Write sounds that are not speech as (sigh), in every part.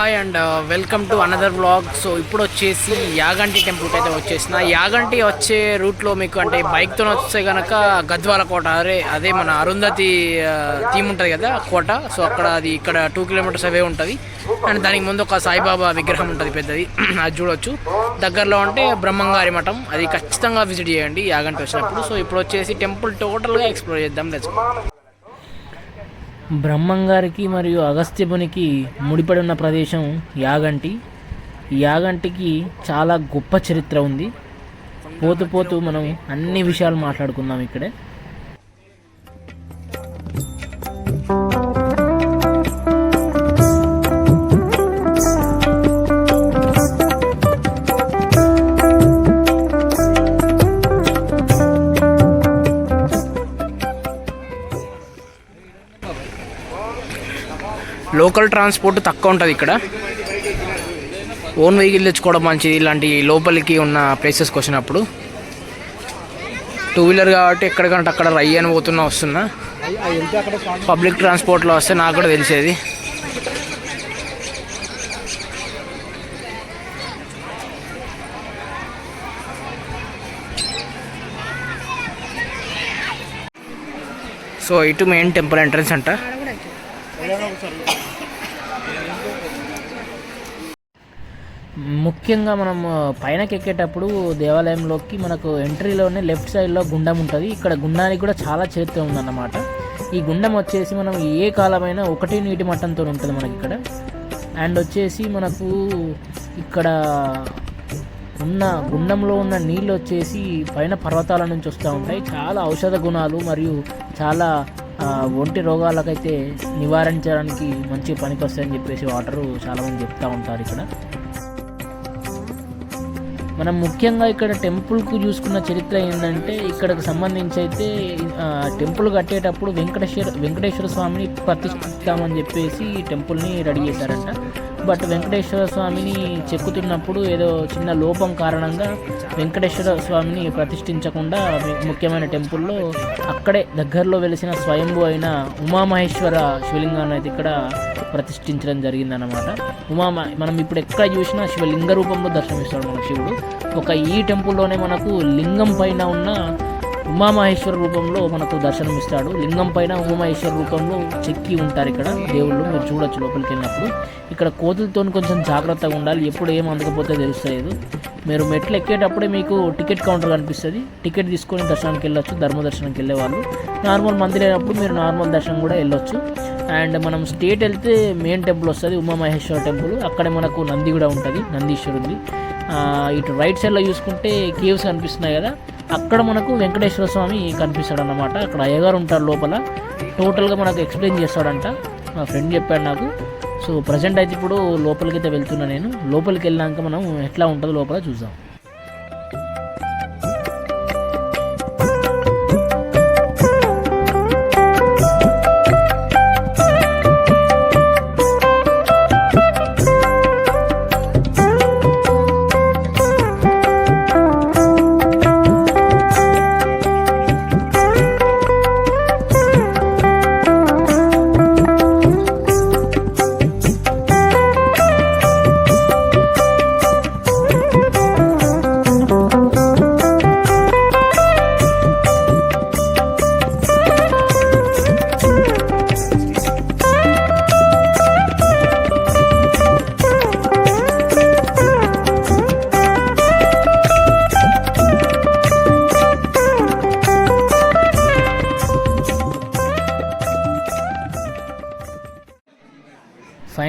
Hi and welcome to another blog so ఇప్పుడు వచ్చేసి యాగంటి టెంపుల్కి అయితే వచ్చేసిన. యాగంటి వచ్చే రూట్లో మీకు అంటే బైక్తో వస్తే కనుక గద్వాల కోట. అదే అదే మన అరుంధతి థీమ్ ఉంటుంది కదా కోట. సో అక్కడ అది ఇక్కడ టూ కిలోమీటర్స్ అవే ఉంటుంది. అండ్ దానికి ముందు ఒక సాయిబాబా విగ్రహం ఉంటుంది పెద్దది. (clears throat) అది చూడొచ్చు. దగ్గరలో అంటే బ్రహ్మంగారి మఠం. అది ఖచ్చితంగా విజిట్ చేయండి యాగంటి వచ్చినప్పుడు. సో ఇప్పుడు వచ్చేసి టెంపుల్ టోటల్గా ఎక్స్ప్లోర్ చేద్దాం. లెట్స్ బ్రహ్మంగారికి మరియు అగస్త్యమునికి ముడిపడి ఉన్న ప్రదేశం యాగంటి. యాగంటికి చాలా గొప్ప చరిత్ర ఉంది. పోతూ పోతూ మనం అన్ని విషయాలు మాట్లాడుకుందాం ఇక్కడే. లోకల్ ట్రాన్స్పోర్ట్ తక్కువ ఉంటుంది ఇక్కడ. ఓన్ వెహికల్ తెచ్చుకోవడం మంచిది ఇలాంటి లోపలికి ఉన్న ప్లేసెస్కి వచ్చినప్పుడు. టూ వీలర్ కాబట్టి ఎక్కడికంటే అక్కడ రై అని పోతున్నా వస్తున్నా. పబ్లిక్ ట్రాన్స్పోర్ట్లో వస్తే నాకు కూడా తెలిసేది. సో ఇటు మెయిన్ టెంపుల్ ఎంట్రన్స్ అంట. ముఖ్యంగా మనం పైనకి ఎక్కేటప్పుడు దేవాలయంలోకి మనకు ఎంట్రీలోనే లెఫ్ట్ సైడ్లో గుండం ఉంటుంది. ఇక్కడ గుండానికి కూడా చాలా చరిత్ర ఉందన్నమాట. ఈ గుండం వచ్చేసి మనం ఏ కాలమైనా ఒకటి నీటి మట్టంతో ఉంటుంది మనకి ఇక్కడ. అండ్ వచ్చేసి మనకు ఇక్కడ ఉన్న గుండంలో ఉన్న నీళ్ళు వచ్చేసి పైన పర్వతాల నుంచి వస్తూ ఉంటాయి. చాలా ఔషధ గుణాలు మరియు చాలా ఒంటి రోగాలకైతే నివారించడానికి మంచి పనికి వస్తాయని చెప్పేసి వాటరు చాలామంది చెప్తూ ఉంటారు ఇక్కడ. మనం ముఖ్యంగా ఇక్కడ టెంపుల్కు చూసుకున్న చరిత్ర ఏంటంటే ఇక్కడికి సంబంధించి అయితే టెంపుల్ కట్టేటప్పుడు వెంకటేశ్వర వెంకటేశ్వర స్వామిని ప్రతిష్ఠిస్తామని చెప్పేసి ఈ టెంపుల్ని రెడీ చేశారంట. బట్ వెంకటేశ్వర స్వామిని చెక్కుతున్నప్పుడు ఏదో చిన్న లోపం కారణంగా వెంకటేశ్వర స్వామిని ప్రతిష్ఠించకుండా ముఖ్యమైన టెంపుల్లో అక్కడే దగ్గరలో వెలిసిన స్వయంభూ అయిన ఉమామహేశ్వర శివలింగాన్ని అయితే ఇక్కడ ప్రతిష్ఠించడం జరిగిందన్నమాట. ఉమా మనం ఇప్పుడు ఎక్కడ చూసినా శివలింగ రూపంలో దర్శనమిస్తాడు మన శివుడు. ఒక ఈ టెంపుల్లోనే మనకు లింగం పైన ఉన్న ఉమామహేశ్వర రూపంలో మనకు దర్శనమిస్తాడు. లింగం పైన ఉమామహేశ్వర రూపంలో చెక్కి ఉంటారు ఇక్కడ. దేవుళ్ళు మీరు చూడొచ్చు లోపలికి వెళ్ళినప్పుడు ఇక్కడ కోతులతో కొంచెం జాగ్రత్తగా ఉండాలి. ఎప్పుడు ఏం అందకపోతే తెలుస్తలేదు. మీరు మెట్లు ఎక్కేటప్పుడే మీకు టికెట్ కౌంటర్ కనిపిస్తుంది. టికెట్ తీసుకొని దర్శనానికి వెళ్ళొచ్చు. ధర్మ దర్శనానికి వెళ్ళేవాళ్ళు నార్మల్ మందిర్ అయినప్పుడు మీరు నార్మల్ దర్శనం కూడా వెళ్ళొచ్చు. అండ్ మనం స్టేట్ వెళ్తే మెయిన్ టెంపుల్ వస్తుంది ఉమామహేశ్వర టెంపుల్. అక్కడే మనకు నంది కూడా ఉంటుంది నందీశ్వరుంది ఇటు రైట్ సైడ్లో చూసుకుంటే కేవ్స్ కనిపిస్తున్నాయి కదా. అక్కడ మనకు వెంకటేశ్వర స్వామి కనిపిస్తాడు అనమాట అక్కడ అయ్యగారు ఉంటారు లోపల. టోటల్గా మనకు ఎక్స్ప్లెయిన్ చేస్తాడంట. మా ఫ్రెండ్ చెప్పాడు నాకు. సో ప్రజెంట్ అయితే ఇప్పుడు లోపలికి అయితే వెళ్తున్నా నేను. లోపలికి వెళ్ళాక మనం ఎట్లా ఉంటుందో లోపల చూద్దాం.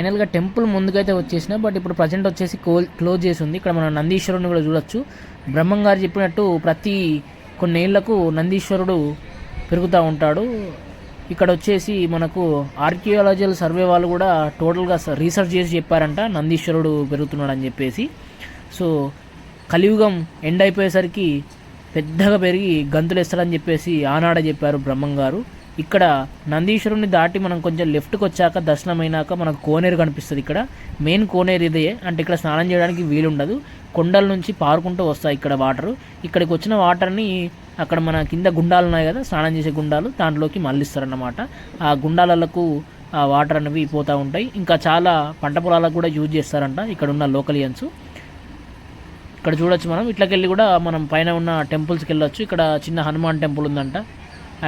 ఫైనల్గా టెంపుల్ ముందుకైతే వచ్చేసిన బట్ ఇప్పుడు ప్రజెంట్ వచ్చేసి కో క్లోజ్ చేసి ఉంది ఇక్కడ మనం నందీశ్వరుని కూడా చూడొచ్చు. బ్రహ్మం గారు చెప్పినట్టు ప్రతి కొన్నేళ్ళకు నందీశ్వరుడు పెరుగుతూ ఉంటాడు. ఇక్కడ వచ్చేసి మనకు ఆర్కియాలజికల్ సర్వే వాళ్ళు కూడా టోటల్గా రీసెర్చ్ చేసి చెప్పారంట నందీశ్వరుడు పెరుగుతున్నాడు అని చెప్పేసి. సో కలియుగం ఎండ్ అయిపోయేసరికి పెద్దగా పెరిగి గంతులేస్తాడని చెప్పేసి ఆనాడ చెప్పారు బ్రహ్మం గారు. ఇక్కడ నందీశ్వరుని దాటి మనం కొంచెం లెఫ్ట్కి వచ్చాక దర్శనం మనకు కోనేరు కనిపిస్తుంది ఇక్కడ. మెయిన్ కోనేరు ఇదే. అంటే ఇక్కడ స్నానం చేయడానికి వీలుండదు. కొండల నుంచి పారుకుంటూ వస్తాయి ఇక్కడ వాటర్. ఇక్కడికి వచ్చిన వాటర్ని అక్కడ మన కింద గుండాలు ఉన్నాయి కదా స్నానం చేసే గుండాలు దాంట్లోకి మళ్ళిస్తారన్నమాట. ఆ గుండాలకు ఆ వాటర్ అనేవి పోతూ ఉంటాయి. ఇంకా చాలా పంట పొలాలకు కూడా యూజ్ చేస్తారంట ఇక్కడ ఉన్న లోకలియన్స్. ఇక్కడ చూడొచ్చు మనం. ఇట్లకెళ్ళి కూడా మనం పైన ఉన్న టెంపుల్స్కి వెళ్ళొచ్చు ఇక్కడ చిన్న హనుమాన్ టెంపుల్ ఉందంట.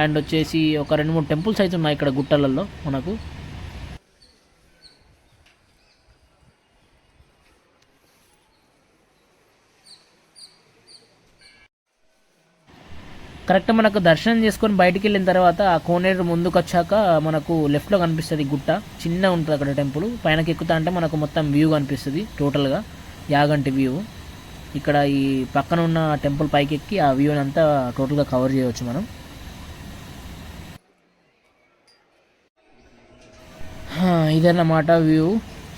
అండ్ వచ్చేసి ఒక రెండు మూడు టెంపుల్స్ అయితే ఉన్నాయి ఇక్కడ గుట్టలలో మనకు. కరెక్ట్ మనకు దర్శనం చేసుకొని బయటికి వెళ్ళిన తర్వాత ఆ కోనేరు ముందుకు వచ్చాక మనకు లెఫ్ట్లో కనిపిస్తుంది గుట్ట. చిన్న ఉంటుంది అక్కడ టెంపుల్ పైనకి ఎక్కుతా అంటే మనకు మొత్తం వ్యూ కనిపిస్తుంది టోటల్గా యాగంటి వ్యూ ఇక్కడ ఈ పక్కన ఉన్న టెంపుల్ పైకి ఎక్కి ఆ వ్యూని అంతా టోటల్గా కవర్ చేయవచ్చు మనం. ఇదన్నమాట వ్యూ.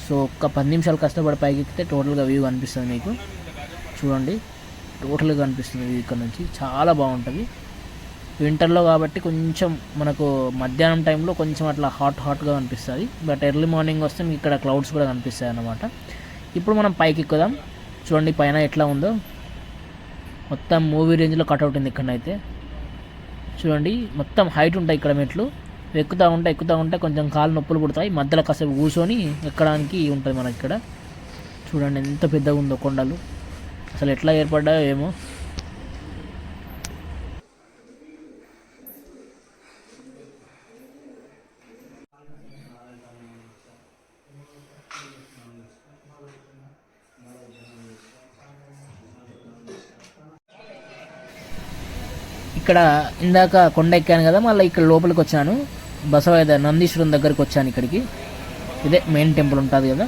సో ఒక్క పది నిమిషాలు కష్టపడి పైకి ఎక్కితే టోటల్గా వ్యూ కనిపిస్తుంది మీకు. చూడండి టోటల్గా కనిపిస్తుంది వ్యూ ఇక్కడ నుంచి. చాలా బాగుంటుంది. వింటర్లో కాబట్టి కొంచెం మనకు మధ్యాహ్నం టైంలో కొంచెం అట్లా హాట్ హాట్గా కనిపిస్తుంది బట్ ఎర్లీ మార్నింగ్ వస్తే మీకు ఇక్కడ క్లౌడ్స్ కూడా కనిపిస్తాయి అన్నమాట. ఇప్పుడు మనం పైకి ఎక్కుదాం. చూడండి పైన ఎట్లా ఉందో. మొత్తం మూవీ రేంజ్లో కట్అవుట్ ఉంది ఇక్కడైతే చూడండి మొత్తం హైట్ ఉంటాయి ఇక్కడ మెట్లు. ఎక్కుతూ ఉంటే ఎక్కుతూ ఉంటే కొంచెం కాలు నొప్పులు పుడతాయి. మధ్యలో కాసేపు కూర్చొని ఎక్కడానికి ఉంటుంది మనకి ఇక్కడ. చూడండి ఎంత పెద్దగా ఉందో కొండలు. అసలు ఎట్లా ఏర్పడ్డాయో ఏమో. ఇక్కడ ఇందాక కొండ ఎక్కాను కదా మళ్ళీ ఇక్కడ లోపలికి వచ్చాను. బసవైద నందీశ్వరం దగ్గరికి వచ్చాను ఇక్కడికి. ఇదే మెయిన్ టెంపుల్ ఉంటుంది కదా.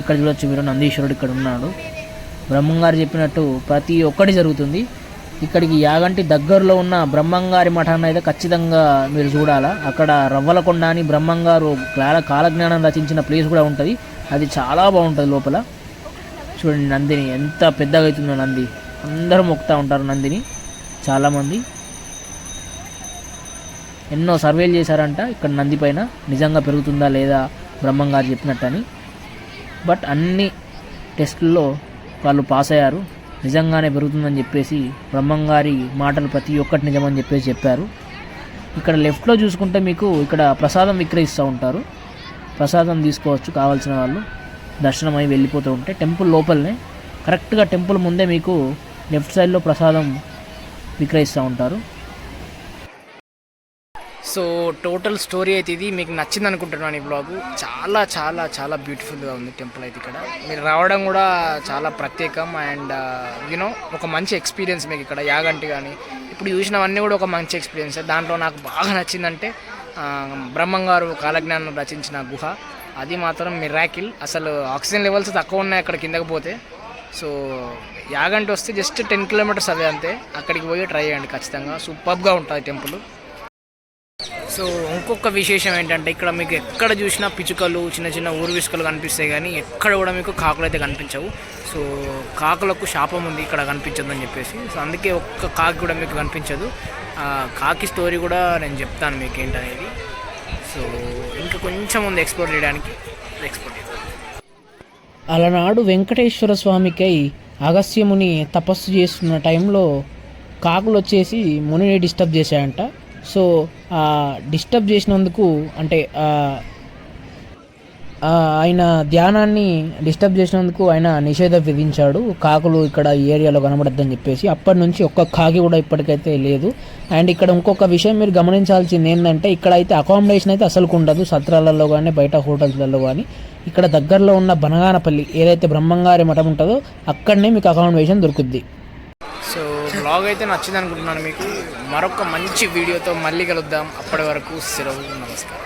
ఇక్కడ చూడొచ్చు మీరు నందీశ్వరుడు ఇక్కడ ఉన్నాడు. బ్రహ్మంగారు చెప్పినట్టు ప్రతి ఒక్కటి జరుగుతుంది. ఇక్కడికి యాగంటి దగ్గరలో ఉన్న బ్రహ్మంగారి మఠాన్ని అయితే ఖచ్చితంగా మీరు చూడాలా. అక్కడ రవ్వలకొండ అని బ్రహ్మంగారు కాల కాలజ్ఞానం రచించిన ప్లేస్ కూడా ఉంటుంది. అది చాలా బాగుంటుంది లోపల. చూడండి నందిని ఎంత పెద్దగా అవుతుందో నంది. అందరూ మొక్కుతూ ఉంటారు నందిని. చాలామంది ఎన్నో సర్వేలు చేశారంట. ఇక్కడ నంది పైన నిజంగా పెరుగుతుందా లేదా బ్రహ్మంగారు చెప్పినట్టని. బట్ అన్ని టెస్టుల్లో వాళ్ళు పాస్ అయ్యారు. నిజంగానే పెరుగుతుందని చెప్పేసి బ్రహ్మంగారి మాటలు ప్రతి ఒక్కటి నిజమని చెప్పేసి చెప్పారు. ఇక్కడ లెఫ్ట్లో చూసుకుంటే మీకు ఇక్కడ ప్రసాదం విక్రయిస్తూ ఉంటారు. ప్రసాదం తీసుకోవచ్చు కావాల్సిన వాళ్ళు. దర్శనం అయి వెళ్ళిపోతూ ఉంటే టెంపుల్ లోపలనే. కరెక్ట్గా టెంపుల్ ముందే మీకు లెఫ్ట్ సైడ్లో ప్రసాదం విక్రయిస్తూ ఉంటారు. సో టోటల్ స్టోరీ అయితే ఇది. మీకు నచ్చింది అనుకుంటున్నాను ఈ బ్లాగ్ చాలా చాలా చాలా బ్యూటిఫుల్గా ఉంది టెంపుల్ అయితే ఇక్కడ. మీరు రావడం కూడా చాలా ప్రత్యేకం. అండ్ uh, యూనో ఒక మంచి ఎక్స్పీరియన్స్ మీకు ఇక్కడ. యాగంటి కానీ ఇప్పుడు చూసినవన్నీ కూడా ఒక మంచి ఎక్స్పీరియన్స్ దాంట్లో నాకు బాగా నచ్చిందంటే బ్రహ్మంగారు కాలజ్ఞానం రచించిన గుహ. అది మాత్రం మిరాకిల్ అసలు ఆక్సిజన్ లెవెల్స్ తక్కువ ఉన్నాయి అక్కడ కిందకి పోతే. సో యాగంటి వస్తే జస్ట్ టెన్ కిలోమీటర్స్ అదే అంతే. అక్కడికి పోయి ట్రై చేయండి ఖచ్చితంగా. సూపర్గా ఉంటుంది టెంపుల్. సో ఇంకొక విశేషం ఏంటంటే ఇక్కడ మీకు ఎక్కడ చూసినా పిచ్చుకలు చిన్న చిన్న ఊరువిసుకలు కనిపిస్తాయి కానీ ఎక్కడ కూడా మీకు కాకులు అయితే కనిపించవు. సో కాకులకు శాపం ఉంది ఇక్కడ కనిపించదు అని చెప్పేసి. సో అందుకే ఒక్క కాకి కూడా మీకు కనిపించదు. ఆ కాకి స్టోరీ కూడా నేను చెప్తాను మీకు ఏంటనేది. సో ఇంకా కొంచెం ఉంది ఎక్స్ప్లోర్ చేయడానికి ఎక్స్ప్లోర్ చేద్దాం. అలనాడు వెంకటేశ్వర స్వామికై అగస్త్యముని తపస్సు చేస్తున్న టైంలో కాకులు వచ్చేసి మునిని డిస్టర్బ్ చేశాయంట. సో డిస్టర్బ్ చేసినందుకు అంటే ఆయన ధ్యానాన్ని డిస్టర్బ్ చేసినందుకు ఆయన నిషేధం విధించాడు. కాకులు ఇక్కడ ఈ ఏరియాలో కనబడద్దని చెప్పేసి అప్పటి నుంచి ఒక్క కాకి కూడా ఇప్పటికైతే లేదు. అండ్ ఇక్కడ ఇంకొక విషయం మీరు గమనించాల్సింది ఏంటంటే ఇక్కడ అయితే అకామిడేషన్ అయితే అసలు ఉండదు. సత్రాలలో కానీ బయట హోటల్స్లలో కానీ ఇక్కడ దగ్గరలో ఉన్న బనగానపల్లి ఏదైతే బ్రహ్మంగారి మఠం ఉంటుందో అక్కడనే మీకు అకామిడేషన్ దొరుకుద్ది. బ్లాగ్ అయితే నచ్చింది అనుకుంటున్నాను మీకు. మరొక మంచి వీడియోతో మళ్ళీ కలుద్దాం. అప్పటి వరకు సెలవు నమస్కారం.